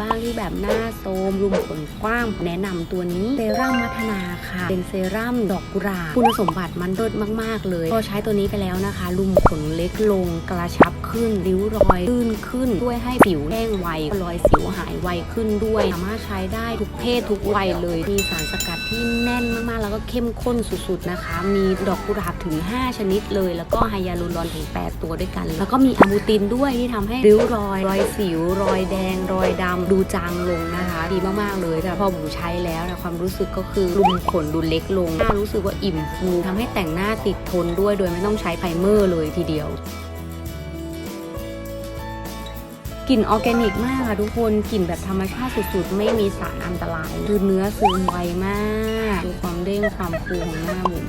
บ้างที่แบบหน้าโทมรุมขนกว้าง แนะนำตัวนี้เซรั่มมัทนาค่ะ เป็นเซรั่มดอกกุหลาบคุณสมบัติมันเลิศมาก ๆ เลย พอใช้ตัวนี้ไปแล้วนะคะ รุมขนเล็กลงกระชับขึ้น ริ้วรอยลื่นขึ้น ช่วยให้ผิวแห้งไวรอยสิวหายไวขึ้นด้วย สามารถใช้ได้ทุกเพศทุกวัยเลยมีสารสกัดที่แน่นมากๆ แล้วก็เข้มข้นสุดๆนะคะ มีดอกกุหลาบถึง 5 ชนิดเลย แล้วก็ไฮยาลูรอนถึง 8 ตัวด้วยกัน แล้วก็มีอะบูตินด้วยที่ทำให้ริ้วรอย รอยสิว รอยแดง รอยดำดูจางลงนะคะ ดีมากๆเลยแต่พอบูใช้แล้วนะความรู้สึกก็คือรุมขนดูเล็กลงน้ารู้สึกว่าอิ่มฟูทำให้แต่งหน้าติดทนด้วยโดยไม่ต้องใช้ไพรเมอร์เลยทีเดียวกลิ่นออร์แกนิกมากค่ะทุกคนกลิ่นแบบธรรมชาติสุดๆ ไม่มีสารอันตราย คือเนื้อซึมไวมาก ดูความเด้งความฟูของหน้าบุ๋ม